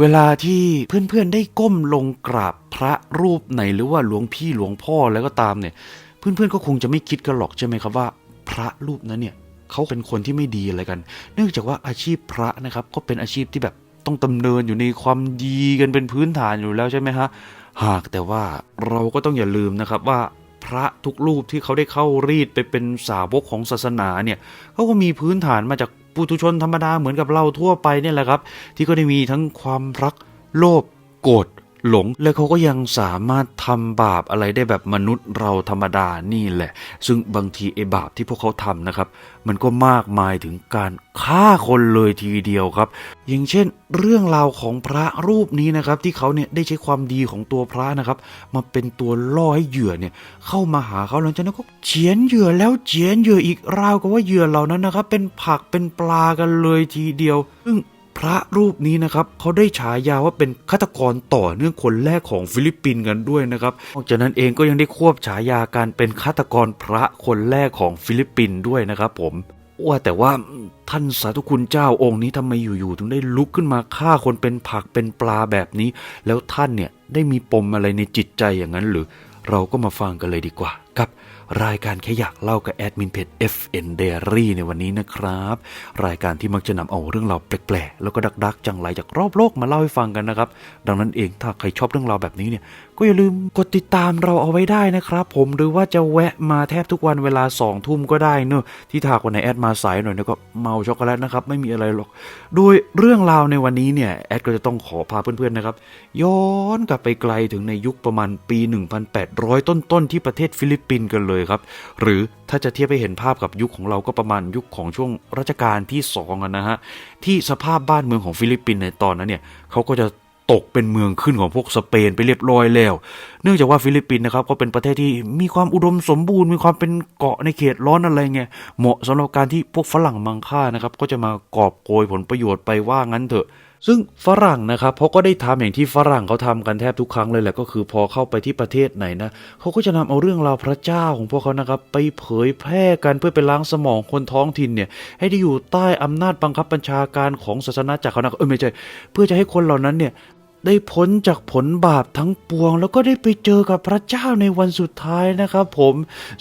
เวลาที่เพื่อนๆได้ก้มลงกราบพระรูปไหนหรือว่าหลวงพี่หลวงพ่อแล้วก็ตามเนี่ย เพื่อนๆก็คงจะไม่คิดกันหรอกใช่ไหมครับว่า พระรูปนั้นเนี่ยเขาเป็นคนที่ไม่ดีอะไรกัน เนื่องจากว่าอาชีพพระนะครับก็เป็นอาชีพที่แบบต้องดำเนินอยู่ในความดีกันเป็นพื้นฐานอยู่แล้วใช่ไหมฮะหากแต่ว่าเราก็ต้องอย่าลืมนะครับว่าพระทุกรูปที่เขาได้เข้ารีดไปเป็นสาวกของศาสนาเนี่ยเขาก็มีพื้นฐานมาจาก ปุถุชนธรรมดาเหมือนกับเราทั่วไปเนี่ยแหละครับ ที่ก็ได้มีทั้งความรักโลภโกรธ หลง และเขาก็ยังสามารถทำบาปอะไรได้แบบมนุษย์เราธรรมดานี่แหละ ซึ่งบางทีไอ้บาปที่พวกเขาทำนะครับ มันก็มากมายถึงการฆ่าคนเลยทีเดียวครับ อย่างเช่น เรื่องราวของพระรูปนี้นะครับ ที่เขาเนี่ยได้ใช้ความดีของตัวพระนะครับ มาเป็นตัวล่อให้เหยื่อเนี่ย เข้ามาหาเขาหลังจากนั้นก็เฉียนเหยื่อแล้วเฉียนเหยื่ออีกราวกับว่าเหยื่อเหล่านั้นนะครับ เป็นผักเป็นปลากันเลยทีเดียว ซึ่ง พระรูปนี้นะครับเขาได้ฉายาว่าเป็นฆาตกรต่อเนื่องคนแรกของฟิลิปปินส์กันด้วยนะครับนอกจากนั้นเองก็ยังได้ควบฉายาการเป็นฆาตกรพระคนแรกของฟิลิปปินส์ด้วยนะครับ ผมว่าแต่ว่าท่านสาธุคุณเจ้าองค์นี้ทำไมอยู่ๆถึงได้ลุกขึ้นมาฆ่าคนเป็นผักเป็นปลาแบบนี้ แล้วท่านเนี่ยได้มีปมอะไรในจิตใจอย่างนั้นหรือ เราก็มาฟังกันเลยดีกว่ากับ รายการแค่อยากเล่ากับแอดมินเพจ FN Diary ในวันนี้นะครับ รายการที่มักจะนำเอาเรื่องราวแปลกๆ แล้วก็ดักๆ จังไรจากรอบโลกมาเล่าให้ฟังกันนะครับ ดังนั้นเองถ้าใครชอบเรื่องราวแบบนี้เนี่ย ก็อย่าลืมกดติดตามเราเอาไว้ได้นะครับผมหรือว่าจะแวะมาแทบทุกวันเวลา2องทุ่มก็ได้เนอะที่ถากวันไหนแอดมาสายหน่อยนี่ยก็เมาช็อกโกแลตนะครับไม่มีอะไรหรอก โดยเรื่องราวในวันนี้เนี่ยแอดก็จะต้องขอพาเพื่อนๆนะครับ ย้อนกลับไปไกลถึงในยุคประมาณปี 1800 ต้นๆที่ประเทศฟิลิปปินส์กันเลยครับ หรือถ้าจะเทียบให้เห็นภาพกับยุคของเราก็ประมาณยุคของช่วงรัชกาลที่สองนะฮะที่สภาพบ้านเมืองของฟิลิปปินส์ในตอนนั้นเนี่ยเขาก็จะตกเป็นเมืองขึ้นของพวกสเปนไปเรียบร้อยแล้ว เนื่องจากว่าฟิลิปปินส์นะครับก็เป็นประเทศที่มีความอุดมสมบูรณ์ มีความเป็นเกาะในเขตร้อนอะไรเงี้ยเหมาะสำหรับการที่พวกฝรั่งมังค่านะครับก็จะมากอบโกยผลประโยชน์ไปว่างั้นเถอะซึ่งฝรั่งนะครับเขาก็ได้ทำอย่างที่ฝรั่งเขาทำกันแทบทุกครั้งเลยแหละก็คือพอเข้าไปที่ประเทศไหนนะเขาก็จะนำเอาเรื่องราวพระเจ้าของพวกเขานะครับไปเผยแพร่กันเพื่อไปล้างสมองคนท้องถิ่นเนี่ยให้ได้อยู่ใต้อำนาจบังคับบัญชาการของศาสนาจักรเขานะเออไม่ใช่เพื่อจะให้คนเหล่านั้นเนี่ย ได้พ้นจากผลบาปทั้งปวง แล้วก็ได้ไปเจอกับพระเจ้าในวันสุดท้ายนะครับผม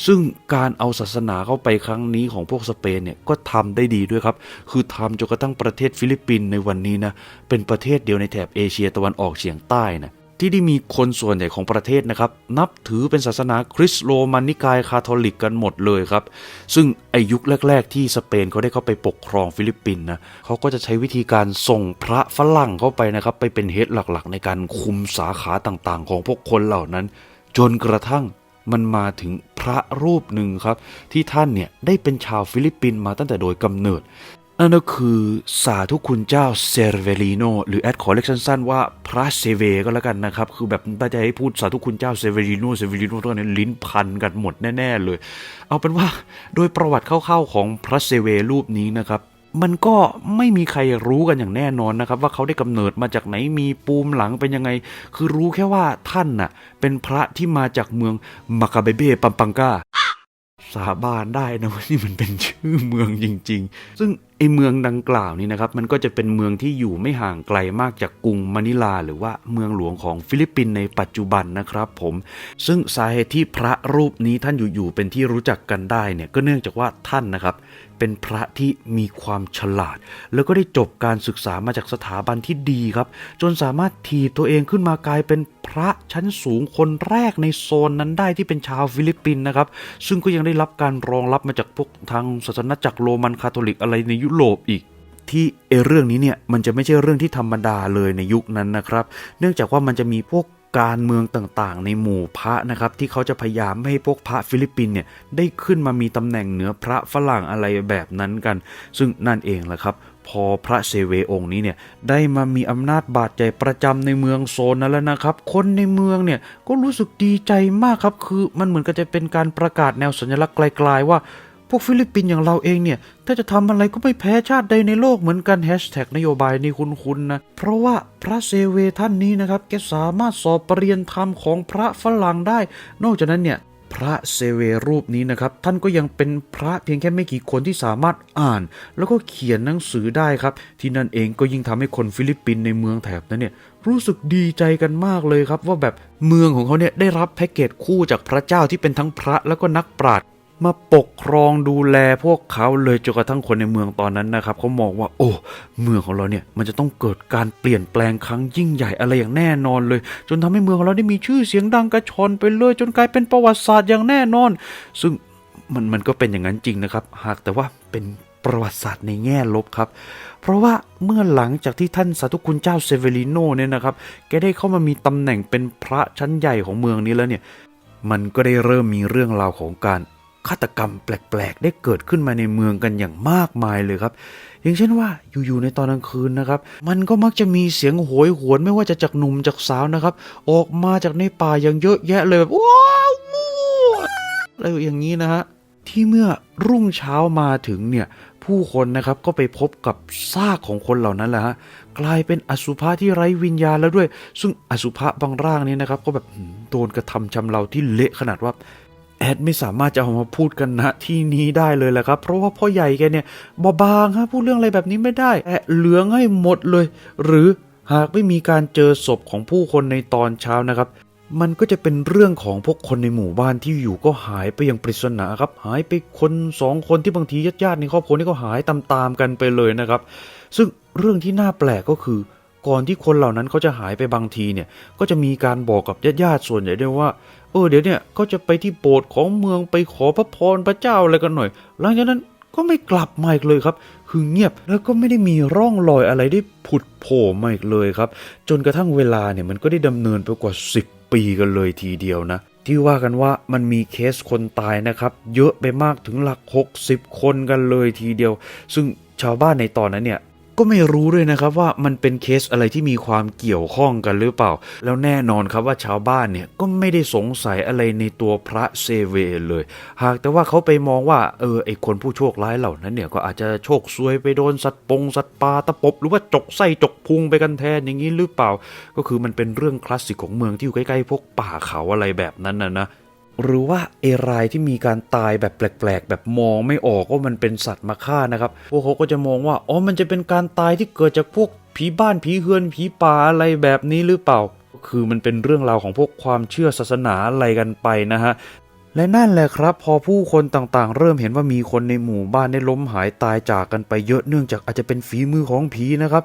ซึ่งการเอาศาสนาเข้าไปครั้งนี้ของพวกสเปนเนี่ยก็ทำได้ดีด้วยครับ คือทำจนกระทั่งประเทศฟิลิปปินส์ในวันนี้นะเป็นประเทศเดียวในแถบเอเชียตะวันออกเฉียงใต้นะ ที่ได้มีคนส่วนใหญ่ของประเทศนะครับ นับถือเป็นศาสนาคริสต์โรมันนิกายคาทอลิกกันหมดเลยครับ ซึ่งไอยุคแรก ๆ ที่สเปนเขาได้เข้าไปปกครองฟิลิปปินส์นะเขาก็จะใช้วิธีการส่งพระฝรั่งเข้าไปนะครับ ไปเป็นเฮดหลักๆ ในการคุมสาขาต่างๆ ของพวกคนเหล่านั้น จนกระทั่งมันมาถึงพระรูปหนึ่งครับ ที่ท่านเนี่ยได้เป็นชาวฟิลิปปินส์มาตั้งแต่โดยกำเนิด นั่นก็คือสาธุคุณเจ้าเซเวลิโนหรือแอดขอเรียกสั้นๆว่าพระเซเวก็แล้วกันนะครับ คือแบบถ้าจะให้พูดสาธุคุณเจ้าเซเวลิโนเซเวลิโนตอนนี้ลิ้นพันกันหมดแน่ ๆ เลย เอาเป็นว่าโดยประวัติคร่าวๆของพระเซเวรูปนี้นะครับมันก็ไม่มีใครรู้กันอย่างแน่นอนนะครับ ว่าเขาได้กำเนิดมาจากไหนมีปูมหลังเป็นยังไง คือรู้แค่ว่าท่านน่ะ เป็นพระที่มาจากเมืองมาคาเบเบปัมปังกาสาบานได้นะว่านี่มันเป็นชื่อเมืองจริง ๆ ซึ่ง อเมืองดังกล่าวนี้นะครับมันก็จะเป็นเมืองที่อยู่ไม่ห่างไกลมากจากกรุงมะนิลา หรือว่าเมืองหลวงของฟิลิปปินส์ในปัจจุบันนะครับผมซึ่งสาเหตุที่พระรูปนี้ท่านอยู่ๆเป็นที่รู้จักกันได้เนี่ยก็เนื่องจากว่าท่านนะครับเป็นพระที่มีความฉลาด แล้วก็ได้จบการศึกษามาจากสถาบันที่ดีครับ จนสามารถถีบตัวเองขึ้นมากลายเป็นพระชั้นสูงคนแรกในโซนนั้นได้ที่เป็นชาวฟิลิปปินส์นะครับ ซึ่งก็ยังได้รับการรองรับมาจากพวกทางศาสนาจักรโรมันคาทอลิกอะไรในยุโรปอีก ที่เอเรื่องนี้เนี่ยมันจะไม่ใช่เรื่องที่ธรรมดาเลยในยุคนั้นนะครับ เนื่องจากว่ามันจะมีพวกการเมืองต่างๆ ในหมู่พระนะครับ ที่เขาจะพยายามไม่ให้พวกพระฟิลิปปินเนี่ยได้ขึ้นมามีตำแหน่งเหนือพระฝรั่งอะไรแบบนั้นกัน ซึ่งนั่นเองแหละครับ พอพระเซเวองค์นี้เนี่ยได้มามีอำนาจบาดใจประจำในเมืองโซนนั้นแล้วนะครับ คนในเมืองเนี่ยก็รู้สึกดีใจมากครับคือมันเหมือนกับจะเป็นการประกาศแนวสัญลักษณ์ไกลๆว่า วกฟิลิปปินส์อย่างเราเองเนี่ย ถ้าจะทำอะไรก็ไม่แพ้ชาติใดในโลกเหมือนกันแฮชแท็กนโยบายนี้คุ้นๆนะ เพราะว่าพระเซเวท่านนี้นะครับแกสามารถสอบปรริญญาธรรมของพระฝรั่งได้ นอกจากนั้นเนี่ยพระเซเวรูปนี้นะครับ ท่านก็ยังเป็นพระเพียงแค่ไม่กี่คนที่สามารถอ่าน แล้วก็เขียนหนังสือได้ครับ ที่นั่นเองก็ยิ่งทำให้คนฟิลิปปินส์ในเมืองแถบนั้นเนี่ยรู้สึกดีใจกันมากเลยครับ ว่าแบบเมืองของเขาเนี่ยได้รับแพ็กเกจคู่จากพระเจ้าที่เป็นทั้งพระแล้วก็นักปราชญ์ มาปกครองดูแลพวกเขาเลยจนกระทั่งคนในเมืองตอนนั้นนะครับเขามองว่า โอ้ เมืองของเราเนี่ยมันจะต้องเกิดการเปลี่ยนแปลงครั้งยิ่งใหญ่อะไรอย่างแน่นอนเลย จนทำให้เมืองของเราได้มีชื่อเสียงดังกระชอนไปเลย จนกลายเป็นประวัติศาสตร์อย่างแน่นอน ซึ่งมันมันก็เป็นอย่างนั้นจริงนะครับ หากแต่ว่าเป็นประวัติศาสตร์ในแง่ลบครับ เพราะว่าเมื่อหลังจากที่ท่านสาธุคุณเจ้าเซเวริโนเนี่ยนะครับ แกได้เข้ามามีตำแหน่งเป็นพระชั้นใหญ่ของเมืองนี้แล้วเนี่ย มันก็ได้เริ่มมีเรื่องราวของการ ฆาตกรรมแปลกๆ ได้เกิดขึ้นมาในเมืองกันอย่างมากมายเลยครับ อย่างเช่นว่าอยู่ๆในตอนกลางคืนนะครับ มันก็มักจะมีเสียงโหยหวนไม่ว่าจะจากหนุ่มจากสาวนะครับ ออกมาจากในป่าอย่างเยอะแยะเลยแบบว้าวอะไรอย่างนี้นะฮะที่เมื่อรุ่งเช้ามาถึงเนี่ยผู้คนนะครับก็ไปพบกับซากของคนเหล่านั้นแหละฮะกลายเป็นอสุภะที่ไร้วิญญาณแล้วด้วย ซึ่งอสุภะบางร่างนี้นะครับ ก็แบบโดนกระทำชำเราที่เละขนาดว่า แอดไม่สามารถจะเอามาพูดกันนะที่นี้ได้เลยแหละครับ เพราะว่าพ่อใหญ่แกเนี่ยบาบางฮะพูดเรื่องอะไรแบบนี้ไม่ได้แอะเหลืองให้หมดเลย หรือหากไม่มีการเจอศพของผู้คนในตอนเช้านะครับ มันก็จะเป็นเรื่องของพวกคนในหมู่บ้านที่อยู่ก็หายไปอย่างปริศนาครับ หายไปคนสองคนที่บางทีญาติๆในครอบครัวนี่ก็หายตามๆกันไปเลยนะครับ ซึ่งเรื่องที่น่าแปลกก็คือ ก่อนที่คนเหล่านั้นเขาจะหายไปบางทีเนี่ย ก็จะมีการบอกกับญาติๆส่วนใหญ่ด้วยว่า เออเดี๋ยวเนี่ยก็จะไปที่โบสถ์ของเมืองไปขอพระพรพระเจ้าอะไรกันหน่อย หลังจากนั้นก็ไม่กลับมาอีกเลยครับ คือเงียบแล้วก็ไม่ได้มีร่องรอยอะไรได้ผุดโผล่มาอีกเลยครับ จนกระทั่งเวลาเนี่ยมันก็ได้ดำเนินไปกว่า 10 ปีกันเลยทีเดียวนะ ที่ว่ากันว่ามันมีเคสคนตายนะครับ เยอะไปมากถึงหลัก 60 คนกันเลยทีเดียว ซึ่งชาวบ้านในตอนนั้นเนี่ย ก็ไม่รู้ด้วยนะครับว่ามันเป็นเคสอะไรที่มีความเกี่ยวข้องกันหรือเปล่า แล้วแน่นอนครับว่าชาวบ้านเนี่ยก็ไม่ได้สงสัยอะไรในตัวพระเซเวเลย หากแต่ว่าเขาไปมองว่าเออไอคนผู้โชคร้ายเหล่านั้นเนี่ยก็อาจจะโชคซวยไปโดนสัตว์ปงสัตว์ปลาตะปบหรือว่าจกไส้จกพุงไปกันแทนอย่างนี้หรือเปล่า ก็คือมันเป็นเรื่องคลาสสิกของเมืองที่อยู่ใกล้ๆพวกป่าเขาอะไรแบบนั้นนะนะ หรือว่าเอรายที่มีการตายแบบแปลกๆ แบบมองไม่ออกว่ามันเป็นสัตว์มาฆ่านะครับ พวกเขาก็จะมองว่า อ๋อ มันจะเป็นการตายที่เกิดจากพวกผีบ้านผีเฮือนผีป่าอะไรแบบนี้หรือเปล่า คือมันเป็นเรื่องราวของพวกความเชื่อศาสนาอะไรกันไปนะฮะ และนั่นแหละครับ พอผู้คนต่างๆ เริ่มเห็นว่ามีคนในหมู่บ้านได้ล้มหายตายจากกันไปเยอะเนื่องจากอาจจะเป็นฝีมือของผีนะครับ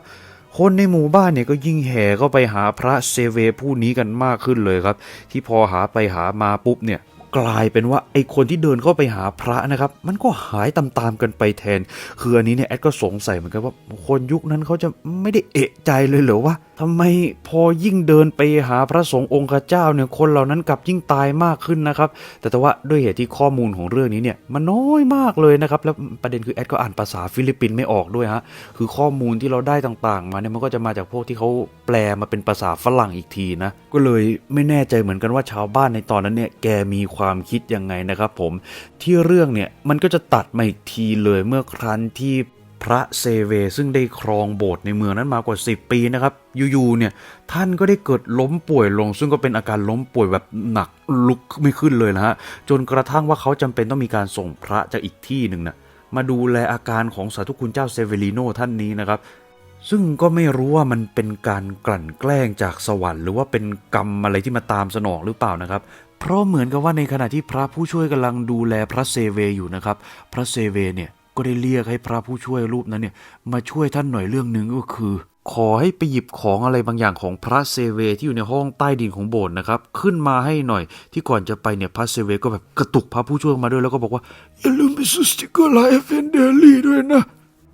คนในหมู่บ้านเนี่ยก็ยิ่งแห่เข้าไปหาพระเซเวผู้นี้กันมากขึ้นเลยครับ ที่พอหาไปหามาปุ๊บเนี่ย กลายเป็นว่าไอคนที่เดินเข้าไปหาพระนะครับ มันก็หายตามๆกันไปแทน คืออันนี้เนี่ยแอดก็สงสัยเหมือนกันว่าคนยุคนั้นเขาจะไม่ได้เอะใจเลยเหรอว่าทำไมพอยิ่งเดินไปหาพระสงฆ์องค์เจ้าเนี่ยคนเหล่านั้นกลับยิ่งตายมากขึ้นนะครับ แต่แต่ว่าด้วยเหตุที่ข้อมูลของเรื่องนี้เนี่ยมันน้อยมากเลยนะครับแล้วประเด็นคือแอดก็อ่านภาษาฟิลิปปินส์ไม่ออกด้วยฮะคือข้อมูลที่เราได้ต่างๆ มาเนี่ยมันก็จะมาจากพวกที่เขาแปลมาเป็นภาษาฝรั่งอีกทีนะก็เลยไม่แน่ใจเหมือนกันว่าชาวบ้านในตอนนั้นเนี่ยแกมีความคิดยังไงนะครับผมที่เรื่องเนี่ยมันก็จะตัดมาอีกทีเลยเมื่อครั้นที่พระเซเวซึ่งได้ครองโบสถ์ในเมืองนั้นมากว่า 10 ปีนะครับอยู่ๆเนี่ยท่านก็ได้เกิดล้มป่วยลง ซึ่งก็เป็นอาการล้มป่วยแบบหนักลุกไม่ขึ้นเลยนะฮะจนกระทั่งว่าเขาจำเป็นต้องมีการส่งพระจากอีกที่หนึ่งนะมาดูแลอาการของสาธุคุณเจ้าเซเวริโนท่านนี้นะครับ ซึ่งก็ไม่รู้ว่ามันเป็นการกลั่นแกล้งจากสวรรค์ หรือว่าเป็นกรรมอะไรที่มาตามสนองหรือเปล่านะครับ เพราะเหมือนกับว่าในขณะที่พระผู้ช่วยกำลังดูแลพระเซเวอยู่นะครับ พระเซเวเนี่ยก็ได้เรียกให้พระผู้ช่วยรูปนั้นเนี่ยมาช่วยท่านหน่อยเรื่องหนึ่งก็คือ ขอให้ไปหยิบของอะไรบางอย่างของพระเซเวที่อยู่ในห้องใต้ดินของโบสถ์นะครับ ขึ้นมาให้หน่อยที่ก่อนจะไปเนี่ยพระเซเวก็แบบกระตุกพระผู้ช่วยมาด้วยแล้วก็บอกว่าอย่าลืมไปซื้อสติกเกอร์ลายเอฟเอ็นเดลี่ด้วยนะ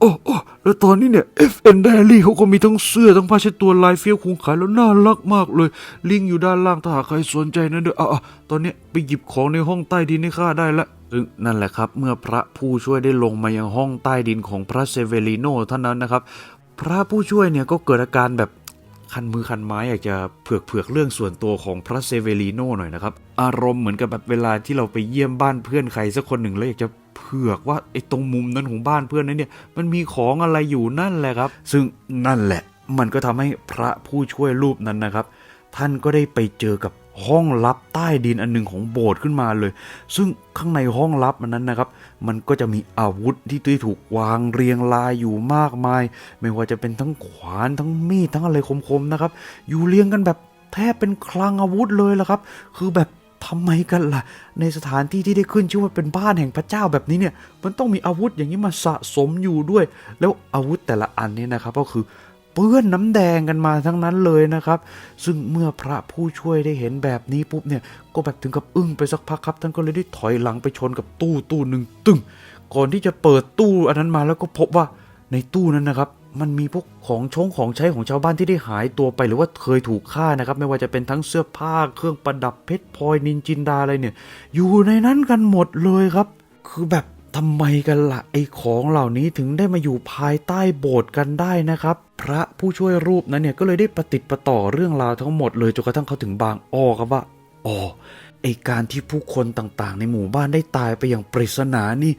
อ้โอ้แล้วตอนนี้เนี่ย FN Diary เขาก็มีทั้งเสื้อทั้งผ้าเช็ดตัวลายเฟี้ยวคุงขายแล้วน่ารักมากเลย ลิงก์อยู่ด้านล่างถ้าหากใครสนใจนะเด้ออะอะตอนนี้ไปหยิบของในห้องใต้ดินให้ข้าได้ละซึ่งนั่นแหละครับ เมื่อพระผู้ช่วยได้ลงมายังห้องใต้ดินของพระเซเวริโนเท่านั้นนะครับ พระผู้ช่วยเนี่ยก็เกิดอาการแบบคันมือคันไม้อยากจะเผือกเผือกๆเรื่องส่วนตัวของพระเซเวริโนหน่อยนะครับ อารมณ์เหมือนกับแบบเวลาที่เราไปเยี่ยมบ้านเพื่อนใครสักคนหนึ่งแล้วอยากจะ ผือกว่าไอ้ตรงมุมนั้นของบ้านเพื่อนนั้นเนี่ย มันมีของอะไรอยู่นั่นแหละครับ ซึ่งนั่นแหละ มันก็ทำให้พระผู้ช่วยรูปนั้นนะครับ ท่านก็ได้ไปเจอกับห้องลับใต้ดินอันหนึ่งของโบสถ์ขึ้นมาเลย ซึ่งข้างในห้องลับมันนั้นนะครับ มันก็จะมีอาวุธที่ที่ถูกวางเรียงรายอยู่มากมาย ไม่ว่าจะเป็นทั้งขวานทั้งมีดทั้งอะไรคมๆนะครับ อยู่เรียงกันแบบแทบเป็นคลังอาวุธเลยละครับ คือแบบ ทำไมกันล่ะ ในสถานที่ที่ได้ขึ้นชื่อว่าเป็นบ้านแห่งพระเจ้าแบบนี้เนี่ย มันต้องมีอาวุธอย่างนี้มาสะสมอยู่ด้วย แล้วอาวุธแต่ละอันนี่ยนะครับ ก็คือเปื้อนน้ำแดงกันมาทั้งนั้นเลยนะครับ ซึ่งเมื่อพระผู้ช่วยได้เห็นแบบนี้ปุ๊บเนี่ย ก็แบบถึงกับอึ้งไปสักพักครับ ท่านก็เลยได้ถอยหลังไปชนกับตู้ตู้หนึ่งตึ้ง ก่อนที่จะเปิดตู้อันนั้นมาแล้วก็พบว่าในตู้นั้นนะครับ มันมีพวกของชงของใช้ของชาวบ้านที่ได้หายตัวไปหรือว่าเคยถูกฆ่านะครับ ไม่ว่าจะเป็นทั้งเสื้อผ้าเครื่องประดับเพชรพลอยนินจินดาอะไรเนี่ย อยู่ในนั้นกันหมดเลยครับ คือแบบทำไมกันละ่ะไอ้ของเหล่านี้ถึงได้มาอยู่ภายใต้โบสถ์กันได้นะครับ พระผู้ช่วยรูปนั้นเนี่ยก็เลยได้ประติดประต่อเรื่องราวทั้งหมดเลยจนกระทั่งเขาถึงบางอ้อครับว่าอ๋อไอการที่ผู้คนต่างๆ ในหมู่บ้านได้ตายไปอย่างปริศนานี่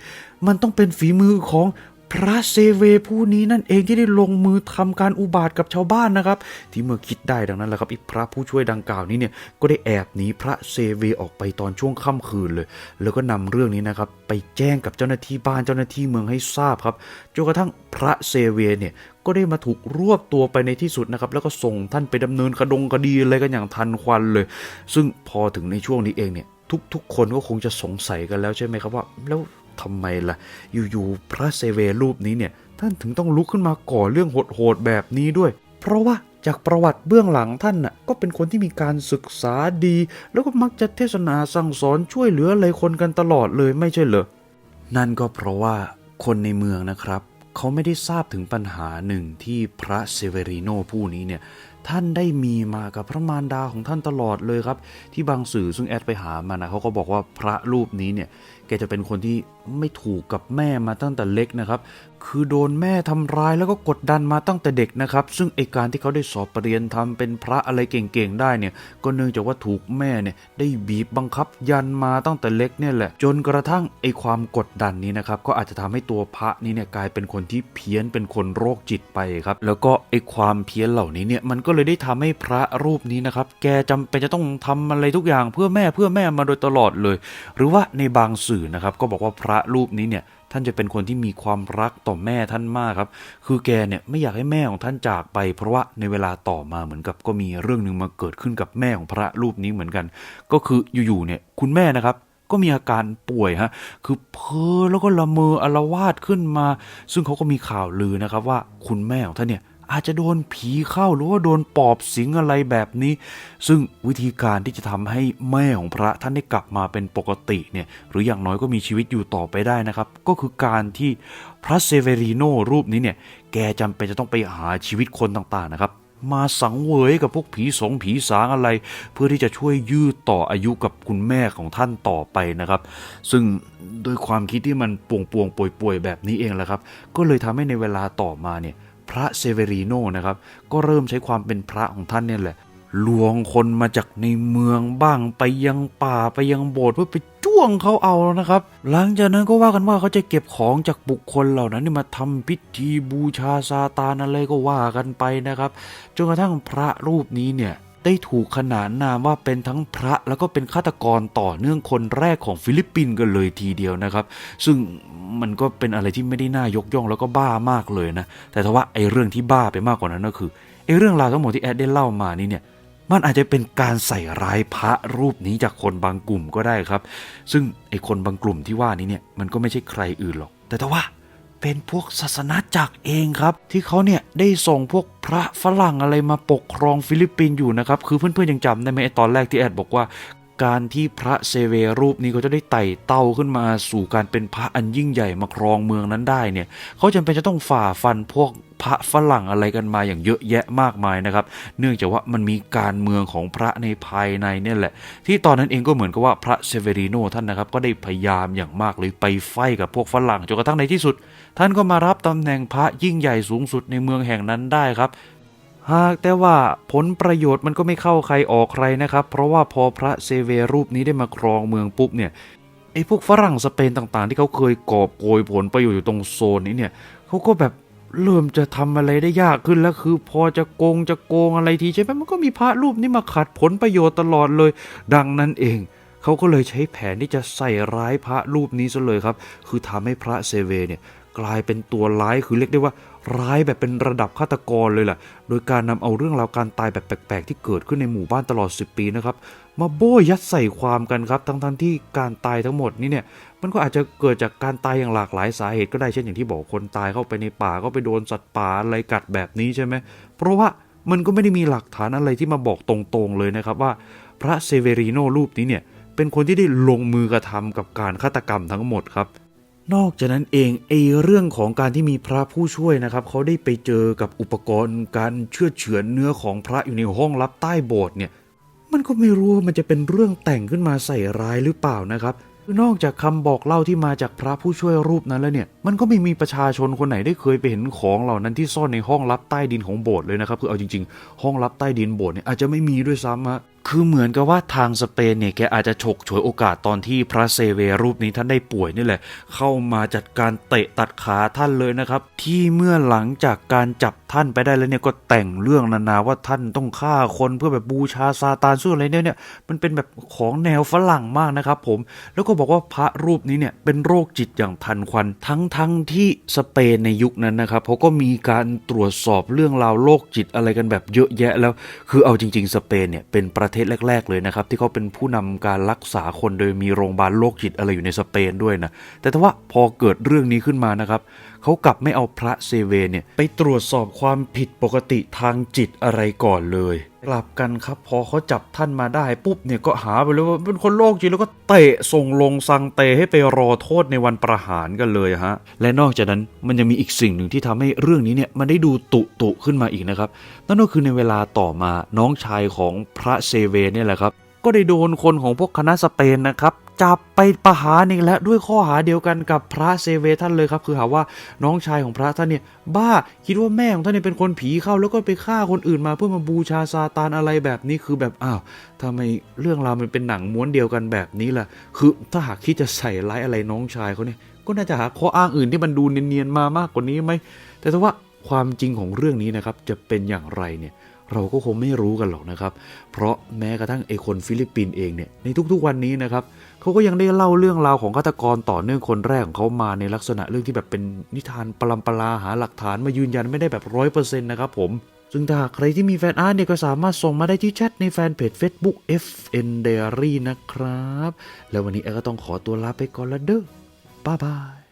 มันต้องเป็นฝีมือของ พระเซเวผู้นี้นั่นเองที่ได้ลงมือทำการอุบาทกับชาวบ้านนะครับ ที่เมื่อคิดได้ดังนั้นแหละครับอีพระผู้ช่วยดังกล่าวนี้เนี่ยก็ได้แอบหนีพระเซเวออกไปตอนช่วงค่ำคืนเลย แล้วก็นำเรื่องนี้นะครับไปแจ้งกับเจ้าหน้าที่บ้านเจ้าหน้าที่เมืองให้ทราบครับจนกระทั่งพระเซเวเนี่ยก็ได้มาถูกรวบตัวไปในที่สุดนะครับ แล้วก็ส่งท่านไปดำเนินคดงคดีอะไรกันอย่างทันควันเลย ซึ่งพอถึงในช่วงนี้เองเนี่ยทุกๆ คนก็คงจะสงสัยกันแล้วใช่ไหมครับว่าแล้ว ทำไมล่ะ อยู่ๆพระเซเวรูปนี้เนี่ย ท่านถึงต้องลุกขึ้นมาก่อเรื่องโหดๆแบบนี้ด้วย เพราะว่าจากประวัติเบื้องหลังท่านน่ะก็เป็นคนที่มีการศึกษาดี แล้วก็มักจะเทศนาสั่งสอนช่วยเหลืออะไรคนกันตลอดเลยไม่ใช่เหรอ นั่นก็เพราะว่าคนในเมืองนะครับ เขาไม่ได้ทราบถึงปัญหาหนึ่งที่พระเซเวริโนผู้นี้เนี่ยท่านได้มีมากับพระมารดาของท่านตลอดเลยครับ ที่บางสื่อซึ่งแอดไปหามานะเขาก็บอกว่าพระรูปนี้เนี่ย แกจะเป็นคนที่ไม่ถูกกับแม่มาตั้งแต่เล็กนะครับ คือโดนแม่ทำร้ายแล้วก็กดดันมาตั้งแต่เด็กนะครับ ซึ่งไอการที่เขาได้สอบปรริญญาทำเป็นพระอะไรเก่งๆได้เนี่ย ก็เนื่องจากว่าถูกแม่เนี่ยได้บีบบังคับยันมาตั้งแต่เล็กเนี่ยแหละ จนกระทั่งไอความกดดันนี้นะครับ ก็อาจจะทำให้ตัวพระนี้เนี่ยกลายเป็นคนที่เพี้ยนเป็นคนโรคจิตไปครับ แล้วก็ไอความเพี้ยนเหล่านี้เนี่ยมันก็เลยได้ทำให้พระรูปนี้นะครับ แกจำเป็นจะต้องทำอะไรทุกอย่างเพื่อแม่เพื่อแม่มาโดยตลอดเลย หรือว่าในบางสื่อนะครับก็บอกว่าพระรูปนี้เนี่ย ท่านจะเป็นคนที่มีความรักต่อแม่ท่านมากครับ คือแกเนี่ยไม่อยากให้แม่ของท่านจากไป เพราะว่าในเวลาต่อมาเหมือนกับก็มีเรื่องหนึ่งมาเกิดขึ้นกับแม่ของพระรูปนี้เหมือนกัน ก็คืออยู่ๆเนี่ยคุณแม่นะครับก็มีอาการป่วยฮะ คือเพ้อแล้วก็ละเมออาละวาดขึ้นมา ซึ่งเขาก็มีข่าวลือนะครับว่าคุณแม่ของท่านเนี่ย อาจจะโดนผีเข้าหรือว่าโดนปอบสิงอะไรแบบนี้ ซึ่งวิธีการที่จะทำให้แม่ของพระท่านได้กลับมาเป็นปกติเนี่ยหรืออย่างน้อยก็มีชีวิตอยู่ต่อไปได้นะครับ ก็คือการที่พระเซเวริโนรูปนี้เนี่ยแกจำเป็นจะต้องไปหาชีวิตคนต่างๆนะครับมาสังเวยกับพวกผีสงผีสางอะไร เพื่อที่จะช่วยยืดต่ออายุกับคุณแม่ของท่านต่อไปนะครับ ซึ่งโดยความคิดที่มันป่วงป่วงๆป่วยๆแบบนี้เองแหละครับ ก็เลยทำให้ในเวลาต่อมาเนี่ย พระเซเวริโนนะครับ ก็เริ่มใช้ความเป็นพระของท่านเนี่ยแหละลวงคนมาจากในเมืองบ้างไปยังป่าไปยังโบสถ์เพื่อไปจ้วงเขาเอานะครับ หลังจากนั้นก็ว่ากันว่าเขาจะเก็บของจากบุคคลเหล่านั้นนี่มาทำพิธีบูชาซาตานอะไรก็ว่ากันไปนะครับ จนกระทั่งพระรูปนี้เนี่ย ได้ถูกขนานนามว่าเป็นทั้งพระแล้วก็เป็นฆาตกรต่อเนื่องคนแรกของฟิลิปปินส์กันเลยทีเดียวนะครับ ซึ่งมันก็เป็นอะไรที่ไม่ได้น่ายกย่องแล้วก็บ้ามากเลยนะ แต่ทว่าไอ้เรื่องที่บ้าไปมากกว่านั้นก็คือไอ้เรื่องราวทั้งหมดที่แอดได้เล่ามานี่เนี่ยมันอาจจะเป็นการใส่ร้ายพระรูปนี้จากคนบางกลุ่มก็ได้ครับ ซึ่งไอ้คนบางกลุ่มที่ว่านี้เนี่ยมันก็ไม่ใช่ใครอื่นหรอก แต่ถ้าว่า เป็นพวกศาสนาจักรเองครับ ที่เขาเนี่ยได้ส่งพวกพระฝรั่งอะไรมาปกครองฟิลิปปินส์อยู่นะครับ คือเพื่อนๆยังจำได้ไหมไอตอนแรกที่แอดบอกว่า การที่พระเซเวรูปนี้เขาจะได้ไต่เต้าขึ้นมาสู่การเป็นพระอันยิ่งใหญ่มาครองเมืองนั้นได้เนี่ยเขาจำเป็นจะต้องฝ่าฟันพวกพระฝรั่งอะไรกันมาอย่างเยอะแยะมากมายนะครับ เนื่องจากว่ามันมีการเมืองของพระในภายในเนี่ยแหละ ที่ตอนนั้นเองก็เหมือนกับว่าพระเซเวริโนท่านนะครับ ก็ได้พยายามอย่างมากเลยไปไฟกับพวกฝรั่งจนกระทั่งในที่สุด ท่านก็มารับตำแหน่งพระยิ่งใหญ่สูงสุดในเมืองแห่งนั้นได้ครับ หากแต่ว่าผลประโยชน์มันก็ไม่เข้าใครออกใครนะครับ เพราะว่าพอพระเซเวรูปนี้ได้มาครองเมืองปุ๊บเนี่ยไอ้พวกฝรั่งสเปนต่างๆ ที่เขาเคยกอบโกยผลประโยชน์อยู่ตรงโซนนี้เนี่ยเขาก็แบบเริ่มจะทำอะไรได้ยากขึ้นแล้วคือ พอจะโกงจะโกงอะไรทีใช่ไหมมันก็มีพระรูปนี้มาขัดผลประโยชน์ตลอดเลย ดังนั้นเองเขาก็เลยใช้แผนที่จะใส่ร้ายพระรูปนี้ซะเลยครับ คือทำให้พระเซเวเนี่ย กลายเป็นตัวร้ายคือเรียกได้ว่าร้ายแบบเป็นระดับฆาตกรเลยแหละโดยการนำเอาเรื่องราวการตายแบบแปลกๆ ที่เกิดขึ้นในหมู่บ้านตลอด 10 ปีนะครับ มาโบยยัดใส่ความกันครับ ทั้งๆที่การตายทั้งหมดนี้เนี่ย มันก็อาจจะเกิดจากการตายอย่างหลากหลายสาเหตุก็ได้เช่นอย่างที่บอกคนตายเข้าไปในป่าก็ไปโดนสัตว์ป่าอะไรกัดแบบนี้ใช่ไหมเพราะว่ามันก็ไม่ได้มีหลักฐานอะไรที่มาบอกตรงๆเลยนะครับว่าพระเซเวริโนรูปนี้เนี่ยเป็นคนที่ได้ลงมือกระทำกับการฆาตกรรมทั้งหมดครับ นอกจากนั้นเองไอเรื่องของการที่มีพระผู้ช่วยนะครับเขาได้ไปเจอกับอุปกรณ์การเชื่อเฉือนเนื้อของพระอยู่ในห้องลับใต้โบสถ์เนี่ย มันก็ไม่รู้ว่ามันจะเป็นเรื่องแต่งขึ้นมาใส่ร้ายหรือเปล่านะครับคือนอกจากคำบอกเล่าที่มาจากพระผู้ช่วยรูปนั้นแล้วเนี่ย มันก็ไม่มีประชาชนคนไหนได้เคยไปเห็นของเหล่านั้นที่ซ่อนในห้องลับใต้ดินของโบสถ์เลยนะครับคือเอาจริง ๆ ห้องลับใต้ดินโบสถ์เนี่ยอาจจะไม่มีด้วยซ้ำฮะ คือเหมือนกับว่าทางสเปนเนี่ยแกอาจจะฉกฉวยโอกาสตอนที่พระเซเวรูปนี้ท่านได้ป่วยนี่แหละ เข้ามาจัดการเตะตัดขาท่านเลยนะครับ ที่เมื่อหลังจากการจับ ท่านไปได้แล้วเนี่ยก็แต่งเรื่องนานาว่าท่านต้องฆ่าคนเพื่อแบบบูชาซาตานซึ่งอะไรเนี่ยเนี่ยมันเป็นแบบของแนวฝรั่งมากนะครับผมแล้วก็บอกว่าพระรูปนี้เนี่ยเป็นโรคจิตอย่างทันควันทั้งทั้งที่สเปนในยุคนั้นนะครับเขาก็มีการตรวจสอบเรื่องราวโรคจิตอะไรกันแบบเยอะแยะแล้ว คือเอาจริง ๆ สเปนเนี่ยเป็นประเทศแรก ๆ เลยนะครับที่เขาเป็นผู้นำการรักษาคนโดยมีโรงพยาบาลโรคจิตอะไรอยู่ในสเปนด้วยนะแต่ถ้าว่าพอเกิดเรื่องนี้ขึ้นมานะครับเขากลับไม่เอาพระเซเวเนี่ยไปตรวจสอบความผิดปกติทางจิตอะไรก่อนเลย กลับกันครับพอเขาจับท่านมาได้ปุ๊บเนี่ยก็หาไปเลยว่าเป็นคนโรคจิตแล้วก็เตะส่งลงซังเตให้ไปรอโทษในวันประหารกันเลยฮะ และนอกจากนั้นมันยังมีอีกสิ่งหนึ่งที่ทำให้เรื่องนี้เนี่ยมันได้ดูตุตุขึ้นมาอีกนะครับ นั่นก็คือในเวลาต่อมาน้องชายของพระเซเวเนี่ยแหละครับก็ได้โดนคนของพวกคณะสเปนนะครับ จับไปประหารอีกแล้วด้วยข้อหาเดียวกันกับพระเซเวท่านเลยครับ คือหาว่าน้องชายของพระท่านเนี่ย บ้าคิดว่าแม่ของท่านเนี่ยเป็นคนผีเข้าแล้วก็ไปฆ่าคนอื่นมาเพื่อมาบูชาซาตานอะไรแบบนี้คือแบบอ้าวทำไมเรื่องราวมันเป็นหนังม้วนเดียวกันแบบนี้ล่ะ คือถ้าหากคิดจะใส่ร้ายอะไรน้องชายเขาเนี่ยก็น่าจะหาข้ออ้างอื่นที่มันดูเนียนๆมามากกว่านี้ไหมแต่ถ้าว่าความจริงของเรื่องนี้นะครับจะเป็นอย่างไรเนี่ย เราก็คงไม่รู้กันหรอกนะครับ เพราะแม้กระทั่งไอคนฟิลิปปินส์เองเนี่ยในทุกๆวันนี้นะครับเขาก็ยังได้เล่าเรื่องราวของฆาตกรต่อเนื่องคนแรกของเขามาในลักษณะเรื่องที่แบบเป็นนิทานปลัมปลาหาหลักฐานมายืนยันไม่ได้แบบร้อยเปอร์เซ็นต์นะครับผมซึ่งถ้าใครที่มีแฟนอาร์ตเนี่ยก็สามารถส่งมาได้ที่แชทในแฟนเพจ Facebook FN Diary นะครับ แล้ววันนี้แอก็ต้องขอตัวลาไปก่อนละเด้อบ๊ายบาย